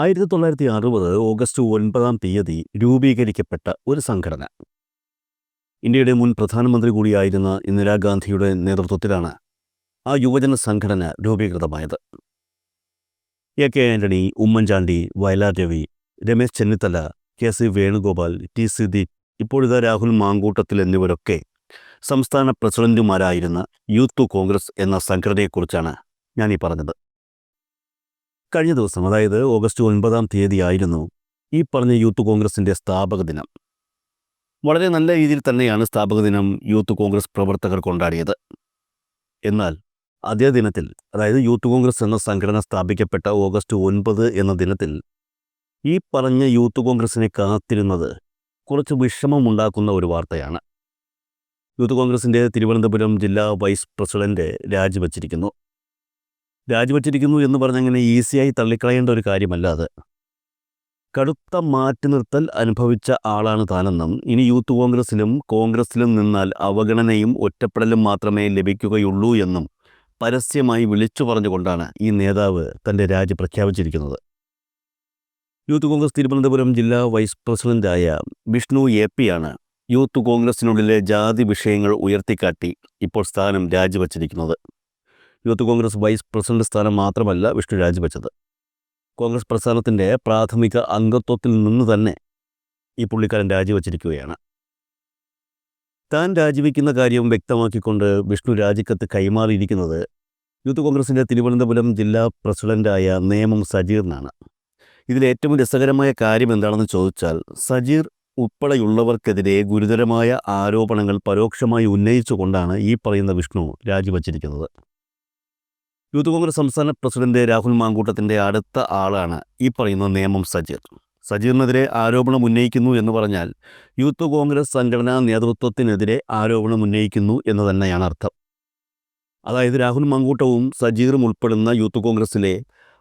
ആയിരത്തി തൊള്ളായിരത്തി അറുപത് ഓഗസ്റ്റ് ഒൻപതാം തീയതി രൂപീകരിക്കപ്പെട്ട ഒരു സംഘടന. ഇന്ത്യയുടെ മുൻ പ്രധാനമന്ത്രി കൂടിയായിരുന്ന ഇന്ദിരാഗാന്ധിയുടെ നേതൃത്വത്തിലാണ് ആ യുവജന സംഘടന രൂപീകൃതമായത്. A K Antony Oommen Chandy Vayalar Ravi Ramesh Chennithala K C Venugopal T Siddique ഇപ്പോഴത്തെ രാഹുൽ മാങ്കൂട്ടത്തിൽ എന്നിവരൊക്കെ സംസ്ഥാന പ്രസിഡന്റുമാരായിരുന്ന യൂത്ത് കോൺഗ്രസ് എന്ന സംഘടനയെക്കുറിച്ചാണ് ഞാൻ ഈ പറഞ്ഞത്. കഴിഞ്ഞ ദിവസം അതായത് ഓഗസ്റ്റ് ഒൻപതാം തീയതിയായിരുന്നു ഈ പറഞ്ഞ യൂത്ത് കോൺഗ്രസിന്റെ സ്ഥാപക ദിനം. വളരെ നല്ല രീതിയിൽ തന്നെയാണ് സ്ഥാപക ദിനം യൂത്ത് കോൺഗ്രസ് പ്രവർത്തകർ കൊണ്ടാടിയത്. എന്നാൽ അതേ ദിനത്തിൽ അതായത് യൂത്ത് കോൺഗ്രസ് എന്ന സംഘടന സ്ഥാപിക്കപ്പെട്ട ഓഗസ്റ്റ് ഒൻപത് എന്ന ദിനത്തിൽ ഈ പറഞ്ഞ യൂത്ത് കോൺഗ്രസിനെ കാത്തിരുന്നത് കുറച്ച് വിഷമമുണ്ടാക്കുന്ന ഒരു വാർത്തയാണ്. യൂത്ത് കോൺഗ്രസിന്റെ തിരുവനന്തപുരം ജില്ലാ വൈസ് പ്രസിഡന്റ് രാജിവച്ചിരിക്കുന്നു. രാജിവച്ചിരിക്കുന്നു എന്ന് പറഞ്ഞങ്ങനെ ഈസിയായി തള്ളിക്കളയേണ്ട ഒരു കാര്യമല്ല അത്. കടുത്ത മാറ്റി നിർത്തൽ അനുഭവിച്ച ആളാണ് താനെന്നും ഇനി യൂത്ത് കോൺഗ്രസിലും കോൺഗ്രസിലും നിന്നാൽ അവഗണനയും ഒറ്റപ്പെടലും മാത്രമേ ലഭിക്കുകയുള്ളൂ എന്നും പരസ്യമായി വിളിച്ചു പറഞ്ഞുകൊണ്ടാണ് ഈ നേതാവ് തന്റെ രാജി പ്രഖ്യാപിച്ചിരിക്കുന്നത്. യൂത്ത് കോൺഗ്രസ് തിരുവനന്തപുരം ജില്ലാ വൈസ് പ്രസിഡന്റായ വിഷ്ണു എ പിയാണ് യൂത്ത് കോൺഗ്രസിനുള്ളിലെ ജാതി വിഷയങ്ങൾ ഉയർത്തിക്കാട്ടി ഇപ്പോൾ സ്ഥാനം രാജിവച്ചിരിക്കുന്നത്. യൂത്ത് കോൺഗ്രസ് വൈസ് പ്രസിഡന്റ് സ്ഥാനം മാത്രമല്ല വിഷ്ണു രാജിവെച്ചത്. കോൺഗ്രസ് പ്രസ്ഥാനത്തിന്റെ പ്രാഥമിക അംഗത്വത്തിൽ നിന്ന് തന്നെ ഈ പുള്ളിക്കാരൻ രാജിവെച്ചിരിക്കുകയാണ്. താൻ രാജിവെക്കുന്ന കാര്യം വ്യക്തമാക്കിക്കൊണ്ട് വിഷ്ണു രാജിക്കത്ത് കൈമാറിയിരിക്കുന്നത് യൂത്ത് കോൺഗ്രസിന്റെ തിരുവനന്തപുരം ജില്ലാ പ്രസിഡന്റായ നേമം സജീറിനാണ്. ഇതിൽ ഏറ്റവും രസകരമായ കാര്യം എന്താണെന്ന് ചോദിച്ചാൽ സജീർ ഉൾപ്പെടെയുള്ളവർക്കെതിരെ ഗുരുതരമായ ആരോപണങ്ങൾ പരോക്ഷമായി ഉന്നയിച്ചുകൊണ്ടാണ് ഈ പറയുന്ന വിഷ്ണു രാജിവച്ചിരിക്കുന്നത്. യൂത്ത് കോൺഗ്രസ് സംസ്ഥാന പ്രസിഡന്റ് രാഹുൽ മാങ്കൂട്ടത്തിന്റെ അടുത്ത ആളാണ് ഈ പറയുന്ന നിയമം സജീർ. സജീറിനെതിരെ ആരോപണം ഉന്നയിക്കുന്നു എന്ന് പറഞ്ഞാൽ യൂത്ത് കോൺഗ്രസ് സംഘടനാ നേതൃത്വത്തിനെതിരെ ആരോപണം ഉന്നയിക്കുന്നു എന്ന് തന്നെയാണ് അർത്ഥം. അതായത് രാഹുൽ മാങ്കൂട്ടവും സജീറും ഉൾപ്പെടുന്ന യൂത്ത് കോൺഗ്രസിലെ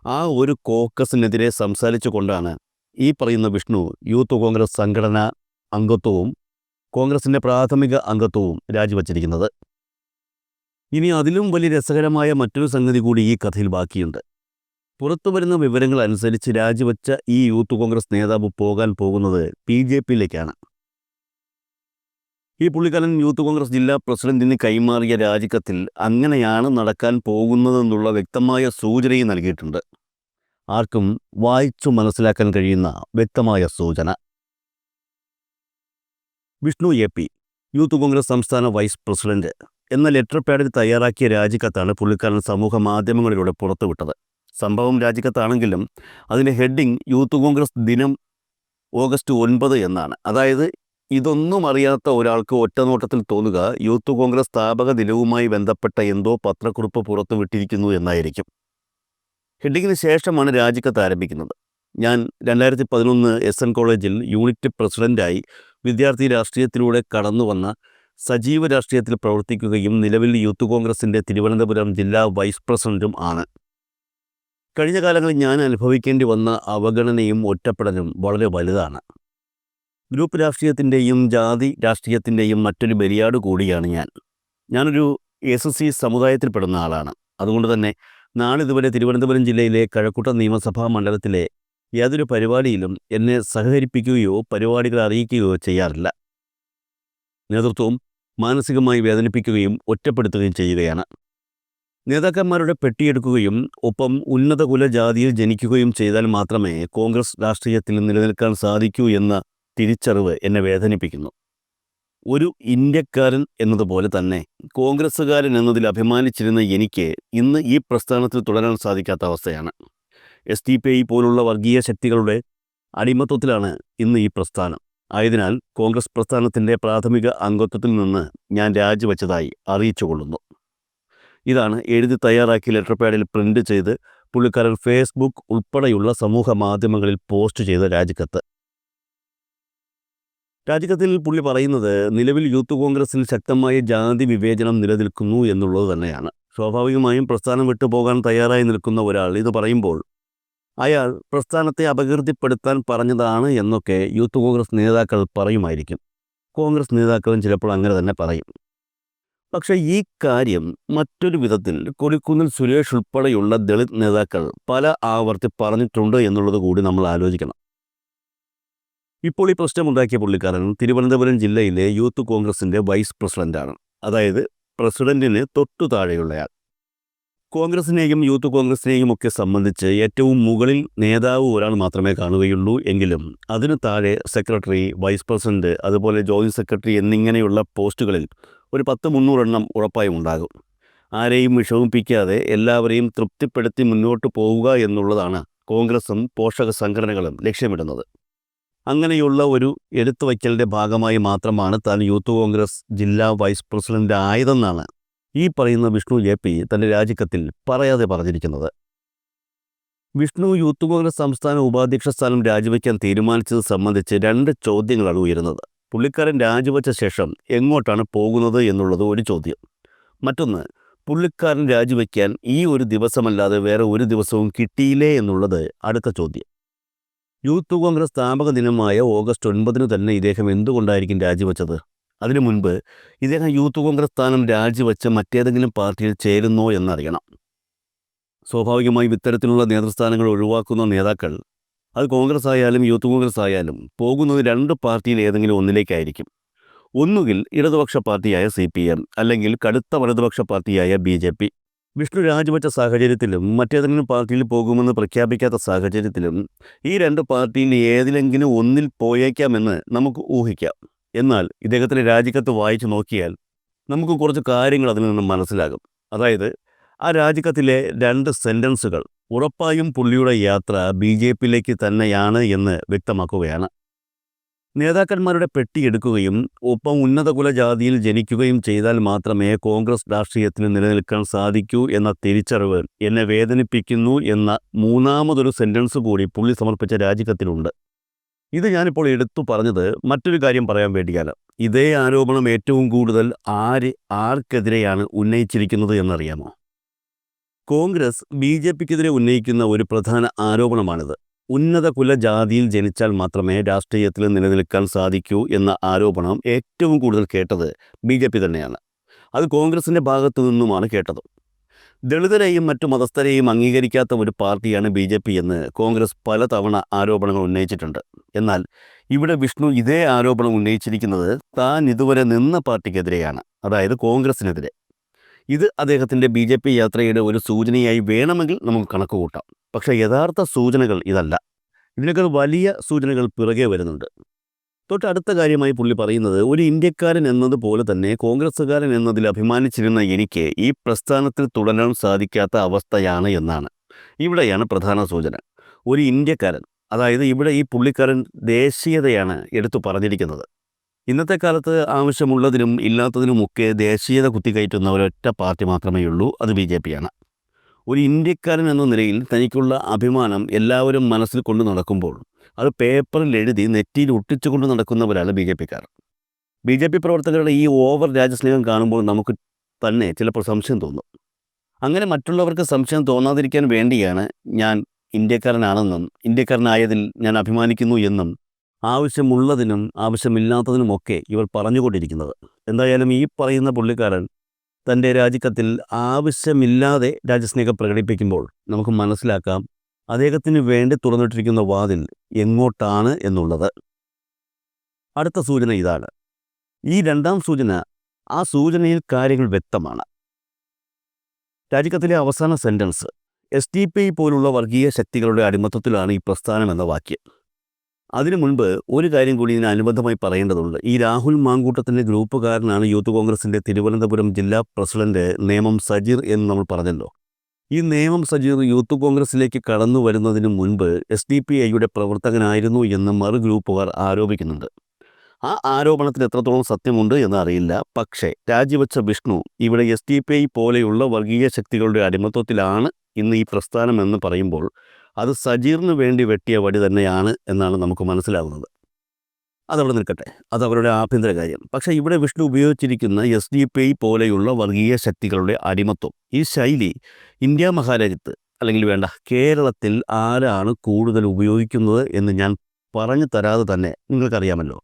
ആ ഒരു കോക്കസിനെതിരെ സംസാരിച്ചു കൊണ്ടാണ് ഈ പറയുന്ന വിഷ്ണു യൂത്ത് കോൺഗ്രസ് സംഘടനാ അംഗത്വവും കോൺഗ്രസിന്റെ പ്രാഥമിക അംഗത്വവും രാജിവച്ചിരിക്കുന്നത്. ഇനി അതിലും വലിയ രസകരമായ മറ്റൊരു സംഗതി കൂടി ഈ കഥയിൽ ബാക്കിയുണ്ട്. പുറത്തു വരുന്ന വിവരങ്ങൾ അനുസരിച്ച് രാജിവെച്ച ഈ യൂത്ത് കോൺഗ്രസ് നേതാവ് പോകാൻ പോകുന്നത് ബി ജെ പിയിലേക്കാണ്. ഈ പുള്ളിക്കാരൻ യൂത്ത് കോൺഗ്രസ് ജില്ലാ പ്രസിഡന്റിന് കൈമാറിയ രാജിക്കത്തിൽ അങ്ങനെയാണ് നടക്കാൻ പോകുന്നതെന്നുള്ള വ്യക്തമായ സൂചനയും നൽകിയിട്ടുണ്ട്. ആർക്കും വായിച്ചു മനസ്സിലാക്കാൻ കഴിയുന്ന വ്യക്തമായ സൂചന. Vishnu A P youth Congress സംസ്ഥാന വൈസ് പ്രസിഡന്റ് എന്ന ലെറ്റർ പാഡിൽ തയ്യാറാക്കിയ രാജിക്കത്താണ് പുള്ളിക്കാരൻ സമൂഹ മാധ്യമങ്ങളിലൂടെ പുറത്തുവിട്ടത്. സംഭവം രാജിക്കത്താണെങ്കിലും അതിന്റെ ഹെഡിങ് യൂത്ത് കോൺഗ്രസ് ദിനം ഓഗസ്റ്റ് ഒൻപത് എന്നാണ്. അതായത് ഇതൊന്നും അറിയാത്ത ഒരാൾക്ക് ഒറ്റനോട്ടത്തിൽ തോന്നുക യൂത്ത് കോൺഗ്രസ് സ്ഥാപക ദിനവുമായി ബന്ധപ്പെട്ട എന്തോ പത്രക്കുറിപ്പ് പുറത്തുവിട്ടിരിക്കുന്നു എന്നായിരിക്കും. ഹെഡിങ്ങിന് ശേഷമാണ് രാജിക്കത്ത് ആരംഭിക്കുന്നത്. ഞാൻ രണ്ടായിരത്തി പതിനൊന്ന് എസ് എൻ കോളേജിൽ യൂണിറ്റ് പ്രസിഡന്റായി വിദ്യാർത്ഥി രാഷ്ട്രീയത്തിലൂടെ കടന്നു വന്ന സജീവ രാഷ്ട്രീയത്തിൽ പ്രവർത്തിക്കുകയും നിലവിൽ യൂത്ത് കോൺഗ്രസിന്റെ തിരുവനന്തപുരം ജില്ലാ വൈസ് പ്രസിഡന്റും ആണ്. കഴിഞ്ഞ കാലങ്ങളിൽ ഞാൻ അനുഭവിക്കേണ്ടി വന്ന അവഗണനയും ഒറ്റപ്പെടലും വളരെ വലുതാണ്. ഗ്രൂപ്പ് രാഷ്ട്രീയത്തിന്റെയും ജാതി രാഷ്ട്രീയത്തിന്റെയും മറ്റൊരു ബലിയാട് കൂടിയാണ് ഞാൻ. ഞാനൊരു എസ് എസ് സി സമുദായത്തിൽപ്പെടുന്ന ആളാണ്. അതുകൊണ്ട് തന്നെ നാളിതുവരെ തിരുവനന്തപുരം ജില്ലയിലെ കഴക്കൂട്ടം നിയമസഭാ മണ്ഡലത്തിലെ യാതൊരു പരിപാടിയിലും എന്നെ സഹകരിപ്പിക്കുകയോ പരിപാടികൾ അറിയിക്കുകയോ ചെയ്യാറില്ല. നേതൃത്വവും മാനസികമായി വേദനിപ്പിക്കുകയും ഒറ്റപ്പെടുത്തുകയും ചെയ്യുകയാണ്. നേതാക്കന്മാരുടെ പെട്ടിയെടുക്കുകയും ഒപ്പം ഉന്നത കുലജാതിയിൽ ജനിക്കുകയും ചെയ്താൽ മാത്രമേ കോൺഗ്രസ് രാഷ്ട്രീയത്തിൽ നിലനിൽക്കാൻ സാധിക്കൂ എന്ന തിരിച്ചറിവ് എന്നെ വേദനിപ്പിക്കുന്നു. ഒരു ഇന്ത്യക്കാരൻ എന്നതുപോലെ തന്നെ കോൺഗ്രസ്സുകാരൻ എന്നതിൽ അഭിമാനിച്ചിരുന്ന എനിക്ക് ഇന്ന് ഈ പ്രസ്ഥാനത്തിൽ തുടരാൻ സാധിക്കാത്ത അവസ്ഥയാണ്. എസ് ടി പി ഐ പോലുള്ള വർഗീയ ശക്തികളുടെ അടിമത്വത്തിലാണ് ഇന്ന് ഈ പ്രസ്ഥാനം. ആയതിനാൽ കോൺഗ്രസ് പ്രസ്ഥാനത്തിന്റെ പ്രാഥമിക അംഗത്വത്തിൽ നിന്ന് ഞാൻ രാജിവെച്ചതായി അറിയിച്ചുകൊള്ളുന്നു. ഇതാണ് എഴുതി തയ്യാറാക്കി ലെറ്റർ പാഡിൽ പ്രിന്റ് ചെയ്ത് പുള്ളിക്കാരൻ ഫേസ്ബുക്ക് ഉൾപ്പെടെയുള്ള സമൂഹ മാധ്യമങ്ങളിൽ പോസ്റ്റ് ചെയ്ത രാജിക്കത്ത്. രാജിക്കത്തിൽ പുള്ളി പറയുന്നത് നിലവിൽ യൂത്ത് കോൺഗ്രസിൽ ശക്തമായ ജാതി വിവേചനം നിലനിൽക്കുന്നു എന്നുള്ളത് തന്നെയാണ്. സ്വാഭാവികമായും പ്രസ്ഥാനം വിട്ടുപോകാൻ തയ്യാറായി നിൽക്കുന്ന ഒരാൾ ഇത് പറയുമ്പോൾ അയാൾ പ്രസ്ഥാനത്തെ അപകീർത്തിപ്പെടുത്താൻ പറഞ്ഞതാണ് എന്നൊക്കെ യൂത്ത് കോൺഗ്രസ് നേതാക്കൾ പറയുമായിരിക്കും. കോൺഗ്രസ് നേതാക്കളും ചിലപ്പോൾ അങ്ങനെ തന്നെ പറയും. പക്ഷേ ഈ കാര്യം മറ്റൊരു വിധത്തിൽ കൊടിക്കുന്നിൽ സുരേഷ് ഉൾപ്പെടെയുള്ള ദളിത് നേതാക്കൾ പല ആവർത്തി പറഞ്ഞിട്ടുണ്ട് എന്നുള്ളത് കൂടി നമ്മൾ ആലോചിക്കണം. ഇപ്പോൾ ഈ പ്രശ്നമുണ്ടാക്കിയ പുള്ളിക്കാരൻ തിരുവനന്തപുരം ജില്ലയിലെ യൂത്ത് കോൺഗ്രസിന്റെ വൈസ് പ്രസിഡന്റാണ്. അതായത് പ്രസിഡന്റിന് തൊട്ടു താഴെയുള്ളയാൾ. കോൺഗ്രസിനെയും യൂത്ത് കോൺഗ്രസിനെയും ഒക്കെ സംബന്ധിച്ച് ഏറ്റവും മുകളിൽ നേതാവ് ഒരാൾ മാത്രമേ കാണുകയുള്ളൂ എങ്കിലും അതിനു താഴെ സെക്രട്ടറി വൈസ് പ്രസിഡന്റ് അതുപോലെ ജോയിന്റ് സെക്രട്ടറി എന്നിങ്ങനെയുള്ള പോസ്റ്റുകളിൽ ഒരു പത്ത് മുന്നൂറെണ്ണം ഉറപ്പായും ഉണ്ടാകും. ആരെയും വിഷമിപ്പിക്കാതെ എല്ലാവരെയും തൃപ്തിപ്പെടുത്തി മുന്നോട്ട് പോവുക എന്നുള്ളതാണ് കോൺഗ്രസും പോഷക സംഘടനകളും ലക്ഷ്യമിടുന്നത്. അങ്ങനെയുള്ള ഒരു എടുത്തുവയ്ക്കലിന്റെ ഭാഗമായി മാത്രമാണ് താൻ യൂത്ത് കോൺഗ്രസ് ജില്ലാ വൈസ് പ്രസിഡന്റ് ആയതെന്നാണ് ഈ പറയുന്ന വിഷ്ണു ജെ പി തന്റെ രാജിക്കത്തിൽ പറയാതെ പറഞ്ഞിരിക്കുന്നത്. വിഷ്ണു യൂത്ത് കോൺഗ്രസ് സംസ്ഥാന ഉപാധ്യക്ഷ സ്ഥാനം രാജിവെക്കാൻ തീരുമാനിച്ചത് സംബന്ധിച്ച് രണ്ട് ചോദ്യങ്ങളാണ് ഉയരുന്നത്. പുള്ളിക്കാരൻ രാജിവെച്ച ശേഷം എങ്ങോട്ടാണ് പോകുന്നത് എന്നുള്ളത് ഒരു ചോദ്യം. മറ്റൊന്ന് പുള്ളിക്കാരൻ രാജിവെക്കാൻ ഈ ഒരു ദിവസമല്ലാതെ വേറെ ഒരു ദിവസവും കിട്ടിയില്ലേ എന്നുള്ളത് അടുത്ത ചോദ്യം. യൂത്ത് കോൺഗ്രസ് സ്ഥാപക ദിനമായ ഓഗസ്റ്റ് ഒൻപതിന് തന്നെ ഇദ്ദേഹം എന്തുകൊണ്ടായിരിക്കും രാജിവെച്ചത്? അതിനു മുൻപ് ഇദ്ദേഹം യൂത്ത് കോൺഗ്രസ് സ്ഥാനം രാജിവെച്ച് മറ്റേതെങ്കിലും പാർട്ടിയിൽ ചേരുന്നോ എന്നറിയണം. സ്വാഭാവികമായും ഇത്തരത്തിലുള്ള നേതൃസ്ഥാനങ്ങൾ ഒഴിവാക്കുന്ന നേതാക്കൾ അത് കോൺഗ്രസ് ആയാലും യൂത്ത് കോൺഗ്രസ് ആയാലും പോകുന്നത് രണ്ട് പാർട്ടിയിൽ ഏതെങ്കിലും ഒന്നിലേക്കായിരിക്കും. ഒന്നുകിൽ ഇടതുപക്ഷ പാർട്ടിയായ സി പി എം അല്ലെങ്കിൽ കടുത്ത വലതുപക്ഷ പാർട്ടിയായ ബി ജെ പി. വിഷ്ണു രാജിവെച്ച സാഹചര്യത്തിലും മറ്റേതെങ്കിലും പാർട്ടിയിൽ പോകുമെന്ന് പ്രഖ്യാപിക്കാത്ത സാഹചര്യത്തിലും ഈ രണ്ട് പാർട്ടിയിൽ ഏതിലെങ്കിലും ഒന്നിൽ പോയേക്കാമെന്ന് നമുക്ക് ഊഹിക്കാം. എന്നാൽ ഇദ്ദേഹത്തിന്റെ രാജിക്കത്ത് വായിച്ചു നോക്കിയാൽ നമുക്ക് കുറച്ച് കാര്യങ്ങൾ അതിൽ നിന്ന് മനസ്സിലാകും. അതായത് ആ രാജിക്കത്തിലെ രണ്ട് സെന്റൻസുകൾ ഉറപ്പായും പുള്ളിയുടെ യാത്ര ബി ജെ പിയിലേക്ക് തന്നെയാണ് എന്ന് വ്യക്തമാക്കുകയാണ്. നേതാക്കന്മാരുടെ പെട്ടിയെടുക്കുകയും ഒപ്പം ഉന്നത കുലജാതിയിൽ ജനിക്കുകയും ചെയ്താൽ മാത്രമേ കോൺഗ്രസ് രാഷ്ട്രീയത്തിന് നിലനിൽക്കാൻ സാധിക്കൂ എന്ന തിരിച്ചറിവ് എന്നെ വേദനിപ്പിക്കുന്നു എന്ന മൂന്നാമതൊരു സെന്റൻസ് കൂടി പുള്ളി സമർപ്പിച്ച രാജിക്കത്തിലുണ്ട്. ഇത് ഞാനിപ്പോൾ എടുത്തു പറഞ്ഞത് മറ്റൊരു കാര്യം പറയാൻ വേണ്ടിയാണ്. ഇതേ ആരോപണം ഏറ്റവും കൂടുതൽ ആര് ആർക്കെതിരെയാണ് ഉന്നയിച്ചിരിക്കുന്നത് എന്നറിയാമോ? കോൺഗ്രസ് ബി ജെ പിക്കെതിരെ ഉന്നയിക്കുന്ന ഒരു പ്രധാന ആരോപണമാണിത്. ഉന്നത കുലജാതിയിൽ ജനിച്ചാൽ മാത്രമേ രാഷ്ട്രീയത്തിൽ നിലനിൽക്കാൻ സാധിക്കൂ എന്ന ആരോപണം ഏറ്റവും കൂടുതൽ കേട്ടത് ബി തന്നെയാണ്. അത് കോൺഗ്രസിന്റെ ഭാഗത്തു നിന്നുമാണ് കേട്ടത്. ദളിതരെയും മറ്റു മതസ്ഥരെയും അംഗീകരിക്കാത്ത ഒരു പാർട്ടിയാണ് ബി ജെ പി എന്ന് കോൺഗ്രസ് പലതവണ ആരോപണങ്ങൾ ഉന്നയിച്ചിട്ടുണ്ട്. എന്നാൽ ഇവിടെ വിഷ്ണു ഇതേ ആരോപണം ഉന്നയിച്ചിരിക്കുന്നത് താൻ ഇതുവരെ നിന്ന പാർട്ടിക്കെതിരെയാണ് അതായത് കോൺഗ്രസിനെതിരെ. ഇത് അദ്ദേഹത്തിന്റെ ബി ജെ പി യാത്രയുടെ ഒരു സൂചനയായി വേണമെങ്കിൽ നമുക്ക് കണക്ക് കൂട്ടാം. പക്ഷേ യഥാർത്ഥ സൂചനകൾ ഇതല്ല. ഇതിനേക്കാൾ വലിയ സൂചനകൾ പിറകെ വരുന്നുണ്ട്. തൊട്ടടുത്ത കാര്യമായി പുള്ളി പറയുന്നത് ഒരു ഇന്ത്യക്കാരൻ എന്നതുപോലെ തന്നെ കോൺഗ്രസ്സുകാരൻ എന്നതിൽ അഭിമാനിച്ചിരുന്ന എനിക്ക് ഈ പ്രസ്ഥാനത്തിൽ തുടരാൻ സാധിക്കാത്ത അവസ്ഥയാണ് എന്നാണ്. ഇവിടെയാണ് പ്രധാന സൂചന. ഒരു ഇന്ത്യക്കാരൻ അതായത് ഇവിടെ ഈ പുള്ളിക്കാരൻ ദേശീയതയാണ് എടുത്തു പറഞ്ഞിരിക്കുന്നത്. ഇന്നത്തെ കാലത്ത് ആവശ്യമുള്ളതിനും ഇല്ലാത്തതിനുമൊക്കെ ദേശീയത കുത്തിക്കയറ്റുന്ന ഒരൊറ്റ പാർട്ടി മാത്രമേ ഉള്ളൂ അത് ബി ജെ പിയാണ്. ഒരു ഇന്ത്യക്കാരൻ എന്ന നിലയിൽ തനിക്കുള്ള അഭിമാനം എല്ലാവരും മനസ്സിൽ കൊണ്ടു നടക്കുമ്പോൾ അത് പേപ്പറിൽ എഴുതി നെറ്റിയിൽ ഒട്ടിച്ചുകൊണ്ട് നടക്കുന്നവരാണ് ബി ജെ പിക്കാർ. ബി ജെ പി പ്രവർത്തകരുടെ ഈ ഓവർ രാജ്യസ്നേഹം കാണുമ്പോൾ നമുക്ക് തന്നെ ചിലപ്പോൾ സംശയം തോന്നും. അങ്ങനെ മറ്റുള്ളവർക്ക് സംശയം തോന്നാതിരിക്കാൻ വേണ്ടിയാണ് ഞാൻ ഇന്ത്യക്കാരനാണെന്നും ഇന്ത്യക്കാരനായതിൽ ഞാൻ അഭിമാനിക്കുന്നു എന്നും ആവശ്യമുള്ളതിനും ആവശ്യമില്ലാത്തതിനുമൊക്കെ ഇവർ പറഞ്ഞുകൊണ്ടിരിക്കുന്നത്. എന്തായാലും ഈ പറയുന്ന പുള്ളിക്കാരൻ തന്റെ രാജിക്കത്തിൽ ആവശ്യമില്ലാതെ രാജ്യസ്നേഹം പ്രകടിപ്പിക്കുമ്പോൾ നമുക്ക് മനസ്സിലാക്കാം അദ്ദേഹത്തിന് വേണ്ടി തുറന്നിട്ടിരിക്കുന്ന വാതിൽ എങ്ങോട്ടാണ് എന്നുള്ളത്. അടുത്ത സൂചന ഇതാണ്. ഈ രണ്ടാം സൂചന ആ സൂചനയിൽ കാര്യങ്ങൾ വ്യക്തമാണ്. രാജിക്കത്തിലെ അവസാന സെന്റൻസ് എസ് ടി പി പോലുള്ള വർഗീയ ശക്തികളുടെ അടിമത്തത്തിലാണ് ഈ പ്രസ്ഥാനം എന്ന വാക്യം. അതിനു മുൻപ് ഒരു കാര്യം കൂടി ഇതിന് അനുബന്ധമായി പറയേണ്ടതുണ്ട്. ഈ രാഹുൽ മാങ്കൂട്ടത്തിന്റെ ഗ്രൂപ്പുകാരനാണ് യൂത്ത് കോൺഗ്രസിന്റെ തിരുവനന്തപുരം ജില്ലാ പ്രസിഡന്റ് നേമം സജീർ എന്ന് നമ്മൾ പറഞ്ഞല്ലോ. ഈ നേമം സജീർ യൂത്ത് കോൺഗ്രസിലേക്ക് കടന്നു വരുന്നതിന് മുൻപ് എസ് ഡി പി ഐയുടെ പ്രവർത്തകനായിരുന്നു എന്ന് മറു ഗ്രൂപ്പുകാർ ആരോപിക്കുന്നുണ്ട്. ആ ആരോപണത്തിൽ എത്രത്തോളം സത്യമുണ്ട് എന്ന് അറിയില്ല. പക്ഷേ രാജിവെച്ച വിഷ്ണു ഇവിടെ എസ് ഡി പി ഐ പോലെയുള്ള വർഗീയ ശക്തികളുടെ അടിമത്വത്തിലാണ് ഇന്ന് ഈ പ്രസ്ഥാനം എന്ന് പറയുമ്പോൾ അത് സജീറിന് വേണ്ടി വെട്ടിയ വടി തന്നെയാണ് എന്നാണ് നമുക്ക് മനസ്സിലാകുന്നത് അതവിടെ നിൽക്കട്ടെ. അത് അവരുടെ ആഭ്യന്തര കാര്യം. പക്ഷേ ഇവിടെ വിഷ്ണു ഉപയോഗിച്ചിരിക്കുന്ന എസ് ഡി പി പോലെയുള്ള വർഗീയ ശക്തികളുടെ അടിമത്വം. ഈ ശൈലി ഇന്ത്യ മഹാരാജ്യത്ത് അല്ലെങ്കിൽ വേണ്ട കേരളത്തിൽ ആരാണ് കൂടുതൽ ഉപയോഗിക്കുന്നത് എന്ന് ഞാൻ പറഞ്ഞു തരാതെ തന്നെ നിങ്ങൾക്കറിയാമല്ലോ.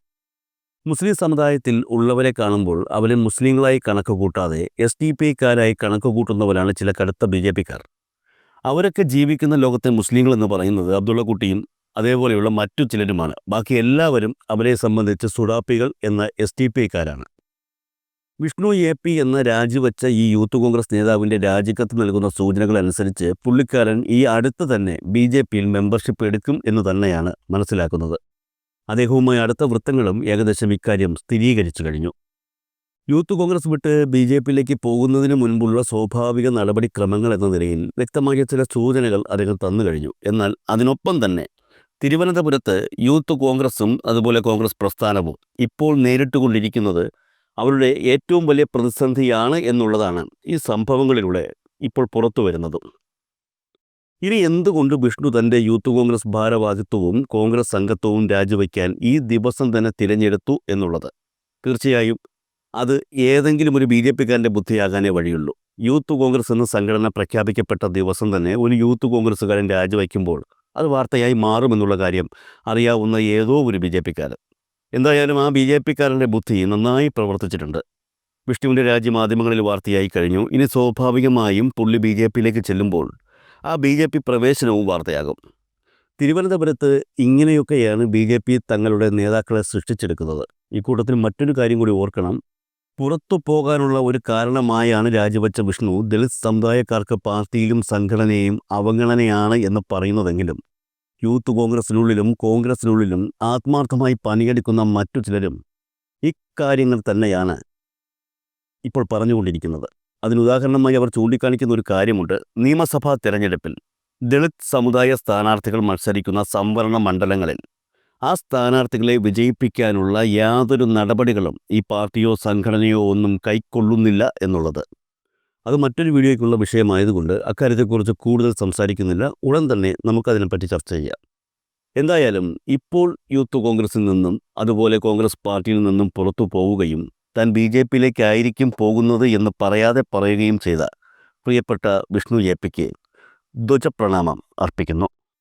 മുസ്ലിം സമുദായത്തിൽ ഉള്ളവരെ കാണുമ്പോൾ അവരെ മുസ്ലിങ്ങളായി കണക്ക് കൂട്ടാതെ എസ് ഡി പി ഐക്കാരായി കണക്ക് കൂട്ടുന്നവരാണ് ചില കടുത്ത ബി ജെ പിക്കാർ. അവരൊക്കെ ജീവിക്കുന്ന ലോകത്തെ മുസ്ലിങ്ങൾ എന്ന് പറയുന്നത് അബ്ദുള്ള കുട്ടിയും അതേപോലെയുള്ള മറ്റു ചിലരുമാണ്. ബാക്കി എല്ലാവരും അവരെ സംബന്ധിച്ച് സുഡാപ്പികൾ എന്ന എസ് ടി പി ഐക്കാരാണ് വിഷ്ണു എ പി എന്ന രാജിവെച്ച ഈ യൂത്ത് കോൺഗ്രസ് നേതാവിന്റെ രാജിക്കത്ത് നൽകുന്ന സൂചനകൾ അനുസരിച്ച് പുള്ളിക്കാരൻ ഈ അടുത്ത് തന്നെ ബി ജെ പിയിൽ മെമ്പർഷിപ്പ് എടുക്കും എന്ന് തന്നെയാണ് മനസ്സിലാക്കുന്നത്. അദ്ദേഹവുമായി അടുത്ത വൃത്തങ്ങളും ഏകദേശം ഇക്കാര്യം സ്ഥിരീകരിച്ചു കഴിഞ്ഞു. യൂത്ത് കോൺഗ്രസ് വിട്ട് ബി ജെ പിയിലേക്ക് പോകുന്നതിന് മുൻപുള്ള സ്വാഭാവിക നടപടിക്രമങ്ങൾ എന്ന നിലയിൽ വ്യക്തമായ ചില സൂചനകൾ അദ്ദേഹം തന്നു കഴിഞ്ഞു. എന്നാൽ അതിനൊപ്പം തന്നെ തിരുവനന്തപുരത്ത് യൂത്ത് കോൺഗ്രസും അതുപോലെ കോൺഗ്രസ് പ്രസ്ഥാനവും ഇപ്പോൾ നേരിട്ടുകൊണ്ടിരിക്കുന്നത് അവരുടെ ഏറ്റവും വലിയ പ്രതിസന്ധിയാണ് എന്നുള്ളതാണ് ഈ സംഭവങ്ങളിലൂടെ ഇപ്പോൾ പുറത്തു വരുന്നതും. ഇനി എന്തുകൊണ്ട് വിഷ്ണു തന്റെ യൂത്ത് കോൺഗ്രസ് ഭാരവാഹിത്വവും കോൺഗ്രസ് സംഘത്വവും രാജിവെക്കാൻ ഈ ദിവസം തന്നെ തിരഞ്ഞെടുത്തു എന്നുള്ളത്? തീർച്ചയായും അത് ഏതെങ്കിലും ഒരു ബി ജെ പിക്കാരന്റെ ബുദ്ധിയാകാനേ വഴിയുള്ളൂ. യൂത്ത് കോൺഗ്രസ് എന്ന സംഘടന പ്രഖ്യാപിക്കപ്പെട്ട ദിവസം തന്നെ ഒരു യൂത്ത് കോൺഗ്രസ്സുകാരൻ രാജിവെക്കുമ്പോൾ അത് വാർത്തയായി മാറുമെന്നുള്ള കാര്യം അറിയാവുന്ന ഏതോ ഒരു ബി ജെ പിക്കാരൻ. എന്തായാലും ആ ബി ജെ പിക്കാരന്റെ ബുദ്ധി നന്നായി പ്രവർത്തിച്ചിട്ടുണ്ട്. വിഷ്ണുവിന്റെ രാജ്യമാധ്യമങ്ങളിൽ വാർത്തയായി കഴിഞ്ഞു. ഇനി സ്വാഭാവികമായും പുള്ളി ബി ജെ പിയിലേക്ക് ചെല്ലുമ്പോൾ ആ ബി ജെ പി പ്രവേശനവും വാർത്തയാകും. തിരുവനന്തപുരത്ത് ഇങ്ങനെയൊക്കെയാണ് ബി ജെ പി തങ്ങളുടെ നേതാക്കളെ സൃഷ്ടിച്ചെടുക്കുന്നത്. ഈ കൂട്ടത്തിൽ മറ്റൊരു കാര്യം കൂടി ഓർക്കണം. പുറത്തു പോകാനുള്ള ഒരു കാരണമായാണ് രാജിവെച്ച വിഷ്ണു. ദളിത് സമുദായക്കാർക്ക് പാർട്ടിയിലും സംഘടനയും അവഗണനയാണ് എന്ന് പറയുന്നതെങ്കിലും യൂത്ത് കോൺഗ്രസിനുള്ളിലും കോൺഗ്രസിനുള്ളിലും ആത്മാർത്ഥമായി പണിയെടുക്കുന്ന മറ്റു ചിലരും ഇക്കാര്യങ്ങൾ തന്നെയാണ് ഇപ്പോൾ പറഞ്ഞുകൊണ്ടിരിക്കുന്നത്. അതിനുദാഹരണമായി അവർ ചൂണ്ടിക്കാണിക്കുന്ന ഒരു കാര്യമുണ്ട്. നിയമസഭാ തെരഞ്ഞെടുപ്പിൽ ദളിത് സമുദായ സ്ഥാനാർത്ഥികൾ മത്സരിക്കുന്ന സംവരണ മണ്ഡലങ്ങളിൽ ആ സ്ഥാനാർത്ഥികളെ വിജയിപ്പിക്കാനുള്ള യാതൊരു നടപടികളും ഈ പാർട്ടിയോ സംഘടനയോ ഒന്നും കൈക്കൊള്ളുന്നില്ല എന്നുള്ളത്. അത് മറ്റൊരു വീഡിയോയ്ക്കുള്ള വിഷയമായതുകൊണ്ട് അക്കാര്യത്തെക്കുറിച്ച് കൂടുതൽ സംസാരിക്കുന്നില്ല. ഉടൻ തന്നെ നമുക്കതിനെപ്പറ്റി ചർച്ച ചെയ്യാം. എന്തായാലും ഇപ്പോൾ യൂത്ത് കോൺഗ്രസിൽ നിന്നും അതുപോലെ കോൺഗ്രസ് പാർട്ടിയിൽ നിന്നും പുറത്തു പോവുകയും താൻ ബി ജെ പിയിലേക്കായിരിക്കും പോകുന്നത് എന്ന് പറയാതെ പറയുകയും ചെയ്ത പ്രിയപ്പെട്ട വിഷ്ണു എ പിക്ക് ധ്വജപ്രണാമം അർപ്പിക്കുന്നു.